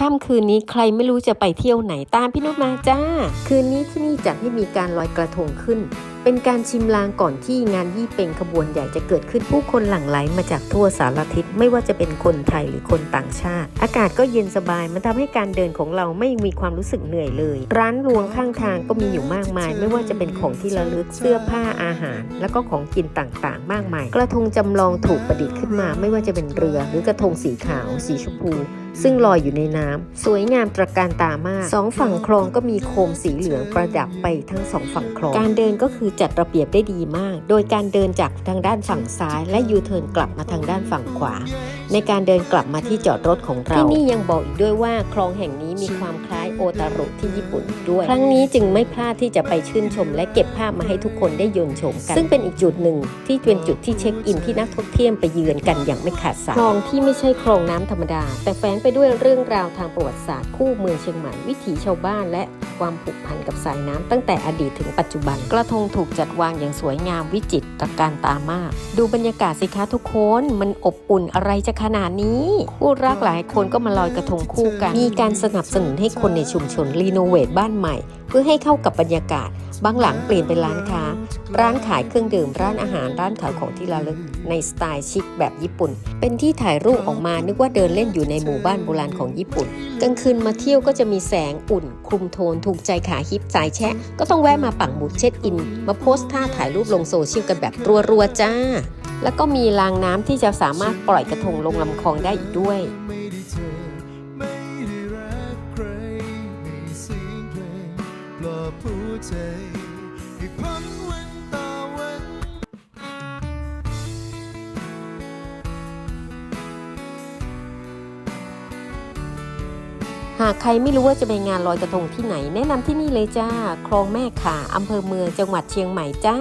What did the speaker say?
ค่ำคืนนี้ใครไม่รู้จะไปเที่ยวไหนตามพี่นุชมาจ้า คืนนี้ที่นี่จัดให้มีการลอยกระทงขึ้น เป็นการชิมลางก่อนที่งานยี่เป็งขบวนใหญ่จะเกิดขึ้นผู้คนหลั่งไหลมาจากทั่วสารทิศไม่ว่าจะเป็นคนไทยหรือคนต่างชาติ อากาศก็เย็นสบายมันทำให้การเดินของเราไม่มีความรู้สึกเหนื่อยเลย ร้านรวงข้างทางก็มีอยู่มากมาย ไม่ว่าจะเป็นของที่ระลึกเสื้อผ้าอาหาร แล้วก็ของกินต่างๆ มากมาย กระทงจำลองถูกประดิษฐ์ขึ้นมา ไม่ว่าจะเป็นเรือหรือกระทงสีขาว สีชมพู ซึ่งลอยอยู่ในน้ำสวยงามตระการตามากสองฝั่งคลองก็มีโคมสีเหลืองประดับไปทั้งสองฝั่งคลอง การเดินก็คือจัดระเบียบได้ดีมาก โดยการเดินจากทางด้านฝั่งซ้าย และยูเทิร์นกลับมาทางด้านฝั่งขวา ในการเดินกลับมาที่จอดรถของเรา ที่นี่ยังบอกอีกด้วยว่าคลองแห่งนี้มีความคล้ายโอตารุที่ญี่ปุ่นอีกด้วย ครั้งนี้จึงไม่พลาดที่จะไปชื่นชม และเก็บภาพมาให้ทุกคนได้ยนต์ชมกัน ซึ่งเป็นอีกจุดหนึ่งที่เป็นจุดที่เช็คอินที่นักท่องเที่ยวไปเยือนกันอย่างไม่ขาดสาย คลองที่ไม่ใช่คลองน้ำธรรมดา แต่แฝงไปด้วยเรื่องราวทางประวัติศาสตร์คู่เมืองเชียงใหม่วิถีชาวบ้านและความผูกพันกับสายน้ำตั้งแต่อดีตถึงปัจจุบัน กระทงถูกจัดวางอย่างสวยงามวิจิตรตะการตามาก ดูบรรยากาศสิคะทุกคนมันอบอุ่นอะไรจะขนาดนี้คู่รักหลายคนก็มาลอยกระทงคู่กัน มีการสนับสนุนให้คนในชุมชนรีโนเวทบ้านใหม่ พื่อให้เข้ากับบรรยากาศ บางหลังเปลี่ยนเป็นร้านค้า ร้านขายเครื่องดื่ม ร้านอาหาร ร้านขายของที่ระลึก ในสไตล์ชิคแบบญี่ปุ่น เป็นที่ถ่ายรูปออกมา นึกว่าเดินเล่นอยู่ในหมู่บ้านโบราณของญี่ปุ่น กลางคืนมาเที่ยวก็จะมีแสงอุ่น คลุมโทน ถูกใจขาฮิปสายแชะ ก็ต้องแวะมาปักหมุดเช็ดอิน มาโพสต์ท่าถ่ายรูปลงโซเชียลกันแบบรัวๆจ้า แล้วก็มีรางน้ำที่จะสามารถปล่อยกระทงลงลำคลองได้อีกด้วย อบหัวใจให้พ้นวันต่อวัน หากใครไม่รู้ว่าจะไปงานลอยกระทงที่ไหน แนะนำที่นี่เลยจ้า คลองแม่ขาอำเภอเมืองจังหวัดเชียงใหม่จ้า